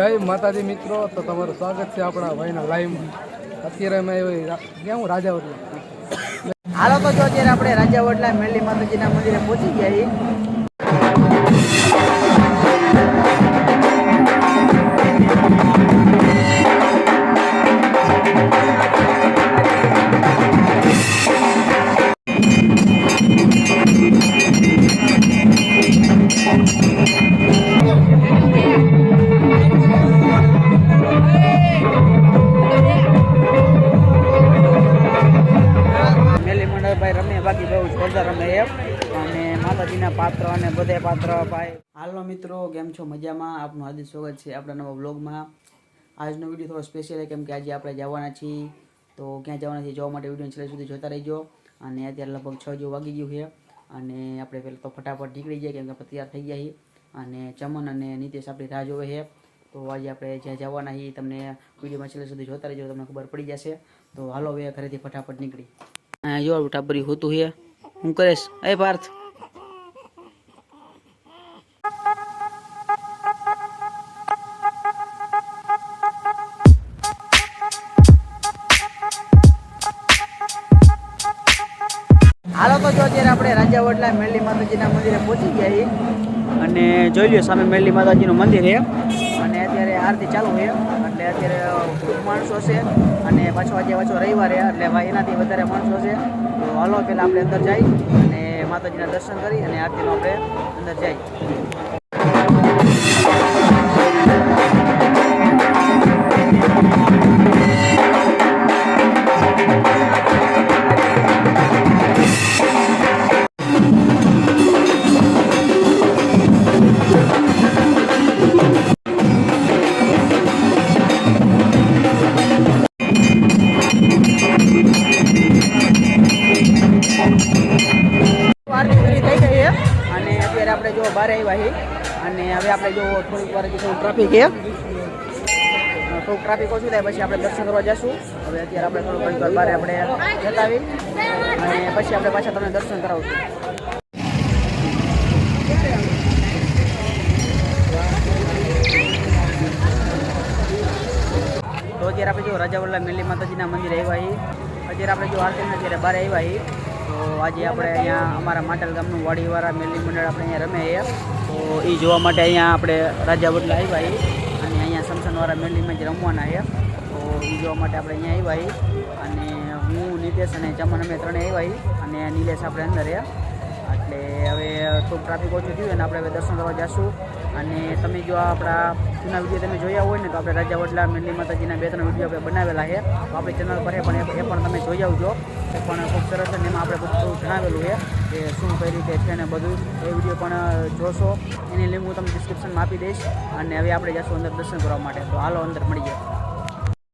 જય માતાજી મિત્રો. તો તમારું સ્વાગત છે આપણા ભાઈના લાઈવ અત્યારે અમે ક્યાં હું? રાજાવરી હાલો, તો જો અત્યારે આપણે રાજા વડલા મેરલી માતાજીના મંદિરે પહોંચી ગયા બાકી બહુ જોરદાર રમે અને માતાજીના પાત્ર અને બધા પાત્ર ભાઈ. હાલો મિત્રો, કેમ છો? મજામાં? આપનું હાર્દિક સ્વાગત છે આપણા નવા બ્લોગમાં આજનો વીડિયો થોડો સ્પેશિયલ કેમ કે આજે આપણે જવાના છીએ. તો ક્યાં જવાના છીએ? જોવા માટે વીડિયો છેલ્લે સુધી જોતા રહીજો. અને અત્યારે લગભગ છ જેવું વાગી ગયું છે. અને આપણે પહેલાં તો ફટાફટ નીકળી જાય કેમ કે તૈયાર થઈ ગયા છીએ. અને ચમન અને નીતેશ આપણી રાહ જોવે છે. તો આજે આપણે જ્યાં જવાના છીએ, તમને વિડીયોમાં છેલ્લે સુધી જોતા રહેજો, તમને ખબર પડી જશે. તો હાલો હવે ઘરેથી ફટાફટ નીકળી. હા જો ટાબરી હોતું છે હું કરેશ. એ પાર્થ. હાલો તો જો અત્યારે આપણે રાજા વડલા મેરલી માતાજીના મંદિરે પહોંચી ગયા અને જોઈ લ્યો સામે મેરલી માતાજીનું મંદિર છે. અને અત્યારે આરતી ચાલુ છે. અત્યારે માણસો છે અને પાછો આજે પાછો રવિવારે એટલે એનાથી વધારે માણસો છે. તો હાલો પહેલાં આપણે અંદર જઈ અને માતાજીના દર્શન કરી અને આરતીમાં આપણે અંદર જઈ. અને હવે આપણે જો થોડીક વાર ટ્રાફિક છે. થોડુંક ટ્રાફિક ઓછું થાય, પછી આપણે દર્શન કરવા જશું. હવે અત્યારે આપણે થોડું ઘણી વાર આપણે જતા આવી અને પછી આપણે પાછા તમને દર્શન કરાવશું. તો અત્યારે આપણે જો રાજાવલ્લા મેલી માતાજીના મંદિરે આવ્યા છીએ. અત્યારે આપણે જો આરતીના અત્યારે બહાર આવ્યા છીએ. તો આજે આપણે અહીંયા અમારા માટલ ગામનું વાડીવાળા મેલી મંડળ આપણે અહીંયા રમે તો એ જોવા માટે અહીંયા આપણે રાજાવડલા આવ્યા અને અહીંયા સમસનવાળા મેલીમાં જ રમવાના આવ્યા તો એ જોવા માટે આપણે અહીંયા આવ્યા અને હું, નિતેશ અને ચમન અમે ત્રણે આવ્યા અને નિલેશ આપણે અંદર રહ્યા. એટલે હવે થોડુંક ટ્રાફિક ઓછું થયું અને આપણે હવે દર્શન કરવા જઈશું અને તમે જો આપણા જૂના વીડિયો તમે જોયા હોય ને, તો આપણે રાજા મેલી માતાજીના બે ત્રણ વીડિયો આપણે બનાવેલા છે, તો આપણી ચેનલ પર પણ એ પણ તમે જોઈ આવજો. એ પણ ખૂબ સરસ અને એમાં આપણે બધું જણાવેલું છે કે શું કઈ રીતે છે ને બધું. એ વીડિયો પણ જોશો. એની લિંક હું તમને ડિસ્ક્રિપ્શનમાં આપી દઈશ અને હવે આપણે જઈશું અંદર દર્શન કરવા માટે. તો હાલો, અંદર મળીએ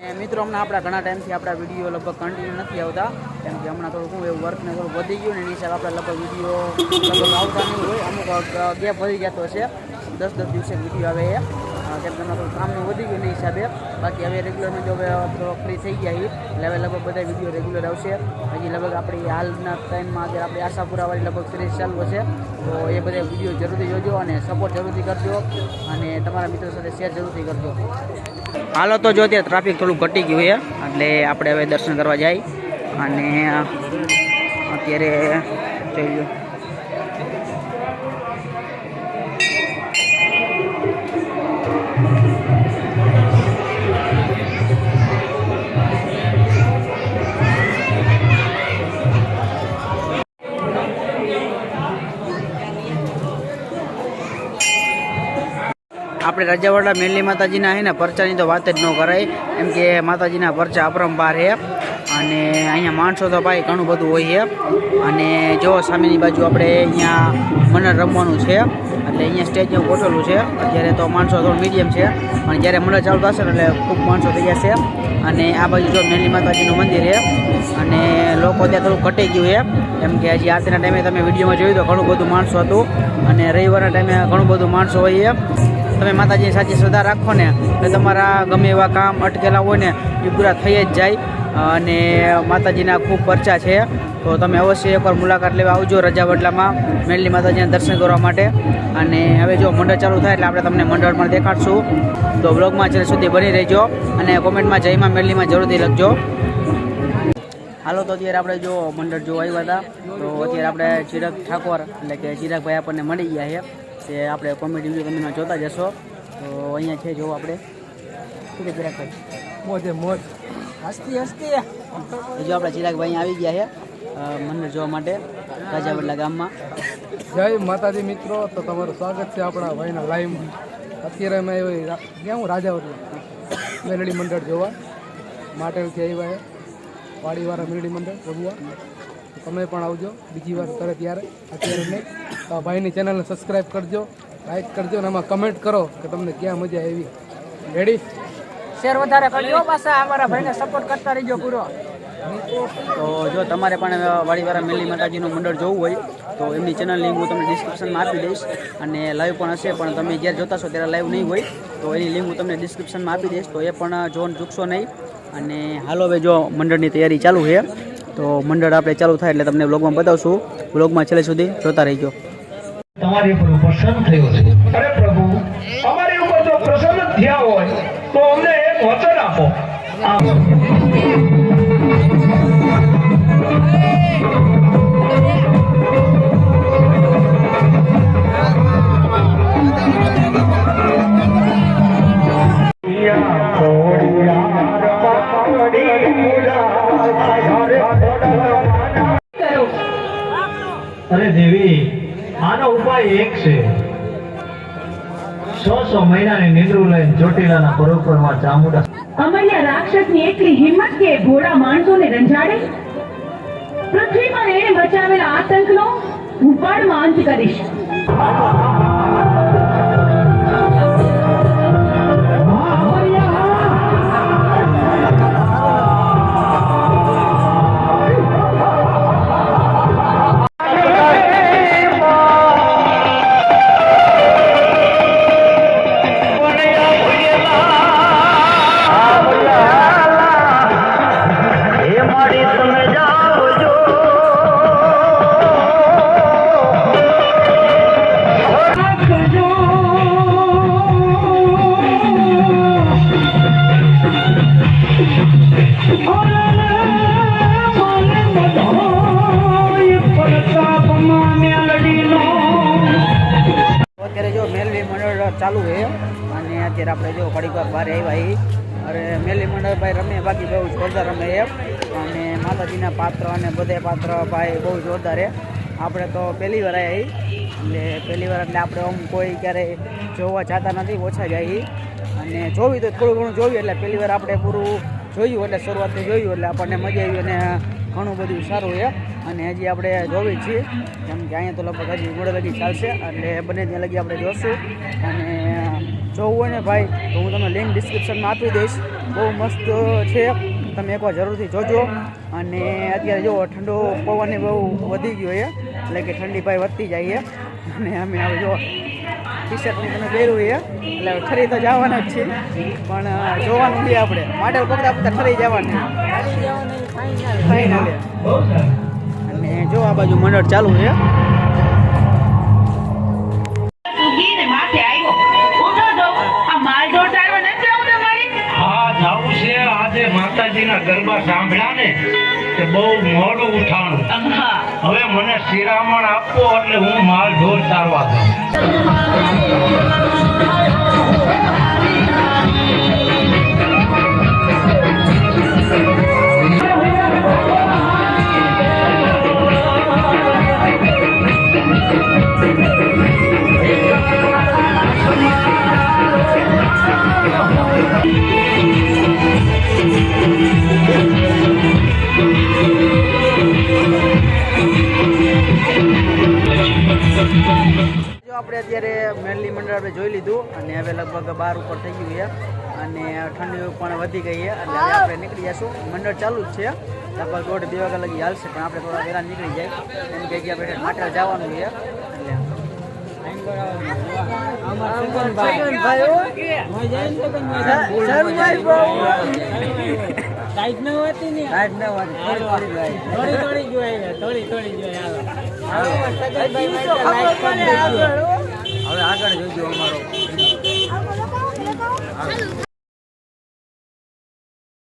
અને મિત્રો, હમણાં આપણા ઘણા ટાઈમથી આપણા વીડિયો લગભગ કન્ટિન્યુ નથી આવતા. કેમ કે હમણાં થોડું શું, એવું વર્કને થોડું વધી ગયું ને એની હિસાબે આપણે લગભગ વીડિયો લગભગ આવતા નહીં હોય. અમુક ગેપ વધી જતો છે. દસ દસ દિવસે વીડિયો આવે એ કેમ કે કામનું વધી ગયું એ હિસાબે. બાકી હવે રેગ્યુલરમાં જો હવે ફ્રી થઈ ગયા એટલે હવે લગભગ બધા વીડિયો રેગ્યુલર આવશે. હજી લગભગ આપણી હાલના ટાઈમમાં અત્યારે આપણે આશાપુરાવાળી લગભગ સિરીઝ ચાલુ હશે. તો એ બધા વીડિયો જરૂરથી જોજો અને સપોર્ટ જરૂરથી કરજો. અને તમારા મિત્રો સાથે શેર જરૂરથી કરજો. હાલો તો જો અત્યારે ટ્રાફિક થોડું ઘટી ગયું છે, એટલે આપણે હવે દર્શન કરવા જાય. અને અત્યારે જોઈ આપણે રાજાવાડા મેનલી માતાજીના છે ને, પરચાની તો વાત જ ન કરાય. એમ કે માતાજીના પરચા અપરંપાર છે અને અહીંયા માણસો તો ભાઈ ઘણું બધું હોય છે અને જો સામેની બાજુ આપણે અહીંયા મનર રમવાનું છે. એટલે અહીંયા સ્ટેજ જેવું ગોઠવેલું છે. અત્યારે તો માણસો થોડું મીડિયમ છે. અને જ્યારે મંડળ ચાલુ થશે ને એટલે ખૂબ માણસો થઈ જશે. અને આ બાજુ જો મેલી માતાજીનું મંદિર છે અને લોકો ત્યાં થોડું ઘટી ગયું છે એમ કે હજી આજના ટાઈમે તમે વિડીયોમાં જોયું તો ઘણું બધું માણસો હતું. અને રવિવારના ટાઈમે ઘણું બધું માણસો હોય છે તમે માતાજીની સાચી શ્રદ્ધા રાખો ને એટલે તમારા ગમે એવા કામ અટકેલા હોય ને, એ પૂરા થઈ જ જાય. અને માતાજીના ખૂબ પરચા છે. તો તમે અવશ્ય એકવાર મુલાકાત લેવા આવજો રજાવડલામાં, મેલની માતાજીના દર્શન કરવા માટે. અને હવે જો મંડળ ચાલુ થાય એટલે આપણે તમને મંડળ પણ દેખાડશું. તો બ્લોગમાં છેલ્લે સુધી બની રહેજો અને કોમેન્ટમાં જયમાં મેલનીમાં જરૂરથી લખજો. હાલો, તો અત્યારે આપણે જો મંડળ જોવા આવ્યા હતા, તો અત્યારે આપણે ચિરાગ ઠાકોર, એટલે કે ચિરાગભાઈ આપણને મળી ગયા છે. તે આપણે કોમેડી વીડિયો તમે જોતા જશો તો અહીંયા છે જોવો આપણે. શું કે ચિરાગભાઈ મોજે મોજ. હસ્તી હસ્તી. જો આપણે ચિરાગભાઈ આવી ગયા છે મંદિર જોવા માટે રાજાવડલા ગામમાં. જય માતાજી મિત્રો તો તમારું સ્વાગત છે આપણા ભાઈના લાઈવમાં અત્યારે અમે ક્યાં હું રાજાવડલા મેલડી મંડળ જોવા. માટેલથી આવ્યા વાડીવાળા મેલડી મંડળ રઘુવા તમે પણ આવજો. બીજી વાર કરે ત્યારે. અત્યારે નહીં. તો ભાઈની ચેનલને સબસ્ક્રાઈબ કરજો લાઈક કરજો અને એમાં કમેન્ટ કરો કે તમને ક્યાં મજા આવી. રેડી શેર વધારે કરજો પાછા. અમારા ભાઈને સપોર્ટ કરતા રહીજો પૂરો. તો જો તમારે પણ વાડીવાળા મેલી માતાજીનું મંડળ જોવું હોય તો એમની ચેનલ લિંક હું તમને ડિસ્ક્રિપ્શનમાં આપી દઈશ. અને લાઈવ પણ હશે પણ તમે જ્યારે જોતા છો ત્યારે લાઈવ નહીં હોય તો એની લિંક હું તમને ડિસ્ક્રિપ્શનમાં આપી દઈશ. તો એ પણ જોન ચૂકશો નહીં. અને હાલો હવે જો મંડળની તૈયારી ચાલુ છે. તો મંડળ આપણે ચાલુ થાય એટલે તમને બ્લોગમાં બતાવશું. બ્લોગમાં છેલ્લે સુધી જોતા રહીજો. તમારી ઉપર પ્રસન્ન થયો છે. અરે પ્રભુ અમારી ઉપર જો પ્રસન્ન થયા હોય તો અમને એક વચન આપો. આ અરે દેવી આનો ઉપાય એક છે. સો સો મહિનાની નિંદ્રુ લઈને ચોટીલાના પરોપરમાં ચામુંડા અમલ્યા રાક્ષસની એટલી હિંમત કે ઘોડા માણસોને રંજાડે? પૃથ્વી પર એણે મચાવેલા આતંકનો હું પણ અંત કરીશ. અત્યારે જો મેલવી મંડળ ચાલુ છે, અને અત્યારે આપણે જો ઘડીક વાર બહાર આવ્યા અરે મેલવી મંડળ ભાઈ રમે, બાકી બહુ જોરદાર રમે એમ અને માતાજીના પાત્ર અને બધે પાત્ર ભાઈ બહુ જોરદાર છે. આપણે તો પહેલી વાર આવ્યા એટલે પહેલી વાર એટલે આપણે આમ કોઈ ક્યારેય જોવા જતા નથી, ઓછા જાય. અને જોવી તો થોડું ઘણું જોયું, એટલે પહેલી વાર આપણે પૂરું જોયું એટલે શરૂઆતથી જોયું એટલે આપણને મજા આવી અને ઘણું બધું સારું છે. અને હજી આપણે જોવી છીએ. કેમ કે અહીંયા તો લગભગ હજી મોડે લગી ચાલશે. એટલે બને ત્યાં લગી આપણે જોશું. અને જોવું હોય ને ભાઈ, તો હું તમને લિંક ડિસ્ક્રિપ્શનમાં આપી દઈશ. બહુ મસ્ત છે. તમે એકવાર જરૂરથી જોજો. અને અત્યારે જો ઠંડો પવન બહુ વધી ગયો છે. એટલે કે ઠંડી ભાઈ વધતી જાય છે. અને અમે હવે જો ટી શર્ટ તમે પહેર્યું છે એટલે ખરી તો જવાના જ છે. પણ જોવાનું છે આપણે. માડલ પકડા પકડા ખરી જવાનું. ફાઇનલ અને જો આ બાજુ મંડળ ચાલુ છે. માતાજીના ગરબા સાંભળ્યા ને તે બહુ મોડું ઉઠાણું. હવે મને શિરામણ આપો એટલે હું માલ ઢોર સારવા દઉં જો આપણે અત્યારે મેનલી મંડળ આપણે જોઈ લીધું અને હવે લગભગ બાર ઉપર થઈ ગયું છે અને ઠંડી પણ વધી ગઈ છે એટલે હવે આપણે નીકળી જઈશું મંડળ ચાલુ જ છે લગભગ દોઢ બે વાગ્યા લગી હાલશે પણ આપણે થોડા વહેલા નીકળી જાય એમ કે ગયા બેઠે માટે જવાનું છે એટલે લાઈટ ન હોતી ને લાઈટ ન હોતી થોડી થોડી જોઈએ થોડી થોડી જોઈએ હવે આગળ જોજો અમારો.